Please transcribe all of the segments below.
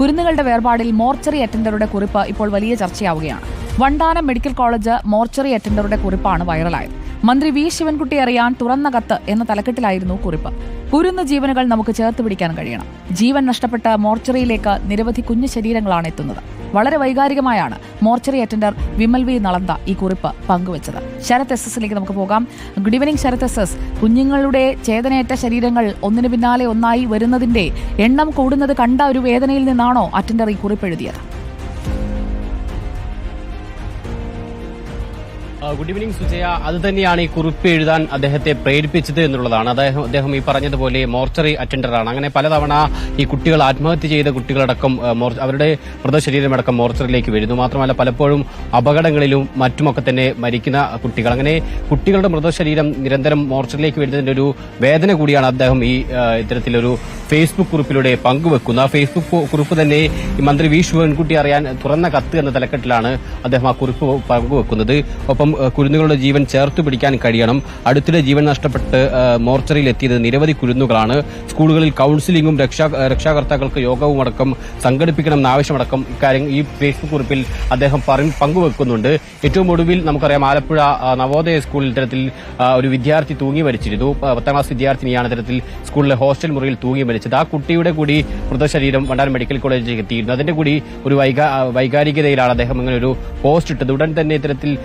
കുരുന്നുകളുടെ വേർപാടിൽ മോർച്ചറി അറ്റൻഡറുടെ കുറിപ്പ് ഇപ്പോൾ വലിയ ചർച്ചയാവുകയാണ്. വണ്ടാനം മെഡിക്കൽ കോളേജ് മോർച്ചറി അറ്റൻഡറുടെ കുറിപ്പാണ് വൈറലായത്. മന്ത്രി വി ശിവൻകുട്ടി അറിയാൻ തുറന്ന കത്ത് എന്ന തലക്കെട്ടിലായിരുന്നു കുറിപ്പ്. കുരുന്ന് ജീവനുകൾ നമുക്ക് ചേർത്ത് പിടിക്കാൻ കഴിയണം. ജീവൻ നഷ്ടപ്പെട്ട മോർച്ചറിയിലേക്ക് നിരവധി കുഞ്ഞു ശരീരങ്ങളാണ് എത്തുന്നത്. വളരെ വൈകാരികമായാണ് mortuary attender Vimal V Nalanda ഈ കുറിപ്പ് പങ്കുവച്ചത്. ശരത് എസ് എസിലേക്ക് നമുക്ക് പോകാം. Good evening Sarath S S. കുഞ്ഞുങ്ങളുടെ ചേതനയേറ്റ ശരീരങ്ങൾ ഒന്നിനു പിന്നാലെ ഒന്നായി വരുന്നതിന്റെ എണ്ണം കൂടുന്നത് കണ്ട ഒരു വേദനയിൽ നിന്നാണോ അറ്റൻഡർ ഈ കുറിപ്പ് എഴുതിയത്? Good evening Sujaya. അത് തന്നെയാണ് ഈ കുറിപ്പ് എഴുതാൻ അദ്ദേഹത്തെ പ്രേരിപ്പിച്ചത് എന്നുള്ളതാണ്. അദ്ദേഹം അദ്ദേഹം ഈ പറഞ്ഞതുപോലെ മോർച്ചറി അറ്റൻഡറാണ് അങ്ങനെ പലതവണ ഈ കുട്ടികൾ ആത്മഹത്യ ചെയ്ത കുട്ടികളടക്കം അവരുടെ മൃതശരീരമടക്കം മോർച്ചറിയിലേക്ക് വരുന്നു. മാത്രമല്ല പലപ്പോഴും അപകടങ്ങളിലും മറ്റുമൊക്കെ തന്നെ മരിക്കുന്ന കുട്ടികൾ. അങ്ങനെ കുട്ടികളുടെ മൃതശരീരം നിരന്തരം മോർച്ചറിലേക്ക് വരുന്നതിന്റെ ഒരു വേദന കൂടിയാണ് അദ്ദേഹം ഈ ഇത്തരത്തിലൊരു ഫേസ്ബുക്ക് കുറിപ്പിലൂടെ പങ്കുവെക്കുന്നു. ആ ഫേസ്ബുക്ക് കുറിപ്പ് തന്നെ മന്ത്രി വി. ശിവൻകുട്ടി അറിയാൻ തുറന്ന കത്ത് എന്ന തലക്കെട്ടിലാണ് അദ്ദേഹം ആ കുറിപ്പ് പങ്കുവെക്കുന്നത്. ഒപ്പം ഏഹ്, കുരുന്നുകളുടെ ജീവൻ ചേർത്തു പിടിക്കാൻ കഴിയണം. അടുത്തിടെ ജീവൻ നഷ്ടപ്പെട്ട് മോർച്ചറിയിൽ എത്തിയത് നിരവധി കുരുന്നുകളാണ്. സ്കൂളുകളിൽ കൌൺസിലിംഗും രക്ഷാ രക്ഷാകർത്താക്കൾക്ക് യോഗവും അടക്കം സംഘടിപ്പിക്കണമെന്ന ആവശ്യമടക്കം ഇക്കാര്യം ഈ ഫേസ്ബുക്ക് കുറിപ്പിൽ അദ്ദേഹം പങ്കുവെക്കുന്നുണ്ട്. ഏറ്റവും ഒടുവിൽ നമുക്കറിയാം ആലപ്പുഴ നവോദയ സ്കൂളിൽ ഇത്തരത്തിൽ ഒരു വിദ്യാർത്ഥി തൂങ്ങി മരിച്ചിരുന്നു. പത്താം ക്ലാസ് വിദ്യാർത്ഥിനിയാണ് ഇത്തരത്തിൽ സ്കൂളിലെ ഹോസ്റ്റൽ മുറിയിൽ തൂങ്ങി മരിച്ചത്. ആ കുട്ടിയുടെ കൂടി മൃതശരീരം വണ്ടാൻ മെഡിക്കൽ കോളേജിലേക്ക് എത്തിയിരുന്നു അതിന്റെ കൂടി ഒരു വൈകാ- വൈകാരികതയിലാണ് അദ്ദേഹം ഇങ്ങനെ ഒരു പോസ്റ്റ് ഇട്ടത്. ഉടൻ തന്നെ ഇത്തരത്തിൽ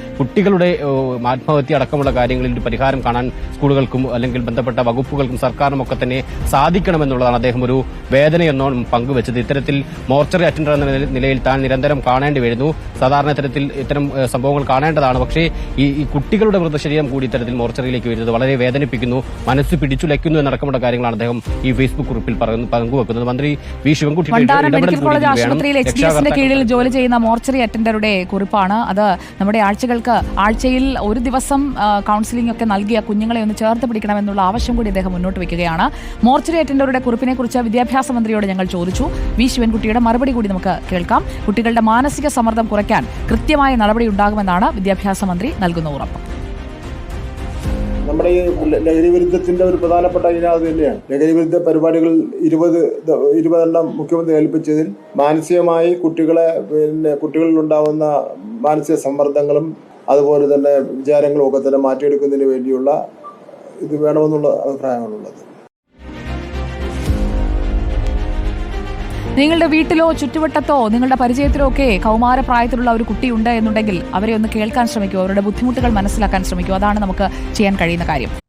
കുട്ടികളുടെ ആത്മഹത്യ അടക്കമുള്ള കാര്യങ്ങളിൽ ഒരു പരിഹാരം കാണാൻ സ്കൂളുകൾക്കും അല്ലെങ്കിൽ ബന്ധപ്പെട്ട വകുപ്പുകൾക്കും സർക്കാരിനും ഒക്കെ തന്നെ സാധിക്കണമെന്നുള്ളതാണ് അദ്ദേഹം ഒരു വേദനയെന്നോണം പങ്കുവച്ചത്. ഇത്തരത്തിൽ മോർച്ചറി അറ്റൻഡർ എന്ന നിലയിൽ താൻ നിരന്തരം കാണേണ്ടി വരുന്നു. സാധാരണ ഇത്തരത്തിൽ ഇത്തരം സംഭവങ്ങൾ കാണേണ്ടതാണ്. പക്ഷേ ഈ കുട്ടികളുടെ മൃതശരീരം കൂടി ഇത്തരത്തിൽ മോർച്ചറിയിലേക്ക് വരുന്നത് വളരെ വേദനിപ്പിക്കുന്നു മനസ്സ് പിടിച്ചുലയ്ക്കുന്നു എന്നടക്കമുള്ള കാര്യങ്ങളാണ് അദ്ദേഹം ഈ ഫേസ്ബുക്ക് കുറിപ്പിൽ പങ്കുവെക്കുന്നത്. മന്ത്രി വി. ശിവൻകുട്ടി കീഴിൽ ജോലി ചെയ്യുന്ന മോർച്ചറി അറ്റൻഡറുടെ കുറിപ്പാണ്. അത് നമ്മുടെ ആഴ്ചകൾക്ക് ആഴ്ചയിൽ ഒരു ദിവസം കൗൺസിലിംഗ് ഒക്കെ നൽകിയ കുഞ്ഞുങ്ങളെ ഒന്ന് ചേർത്ത് പിടിക്കണമെന്നുള്ള ആവശ്യം കൂടി അദ്ദേഹം മുന്നോട്ട് വയ്ക്കുകയാണ്. മോർച്ചറി അറ്റൻഡറുടെ കുറിപ്പിനെ കുറിച്ച് വിദ്യാഭ്യാസ മന്ത്രിയോട് ഞങ്ങൾ ചോദിച്ചു. വി. ശിവൻകുട്ടിയുടെ മറുപടി കൂടി നമുക്ക് കേൾക്കാം. കുട്ടികളുടെ മാനസിക സമ്മർദ്ദം കുറയ്ക്കാൻ കൃത്യമായ നടപടി ഉണ്ടാകുമെന്നാണ് വിദ്യാഭ്യാസ മന്ത്രി നൽകുന്ന ഉറപ്പ്. നമ്മുടെ ഈ ലഹരി വിരുദ്ധത്തിന്റെ ഒരു പ്രധാനപ്പെട്ട ഇനം അത് തന്നെയാണ്. ലഹരി വിരുദ്ധ പരിപാടികൾ ഇരുപത് ഇരുപതെണ്ണം മുഖ്യമന്ത്രി ഏൽപ്പിച്ചതിൽ മാനസികമായി കുട്ടികളെ പിന്നെ കുട്ടികളിൽ ഉണ്ടാകുന്ന മാനസിക സമ്മർദ്ദങ്ങളും അതുപോലെ തന്നെ വിചാരങ്ങളൊക്കെ തന്നെ മാറ്റിയെടുക്കുന്നതിന് വേണ്ടിയുള്ള ഇത് വേണമെന്നുള്ള അഭിപ്രായമാണുള്ളത്. നിങ്ങളുടെ വീട്ടിലോ ചുറ്റുവട്ടത്തോ നിങ്ങളുടെ പരിചയത്തിലോ ഒക്കെ കൗമാര പ്രായത്തിലുള്ള ഒരു കുട്ടിയുണ്ട് എന്നുണ്ടെങ്കിൽ അവരെ ഒന്ന് കേൾക്കാൻ ശ്രമിക്കൂ. അവരുടെ ബുദ്ധിമുട്ടുകൾ മനസ്സിലാക്കാൻ ശ്രമിക്കൂ. അതാണ് നമുക്ക് ചെയ്യാൻ കഴിയുന്ന കാര്യം.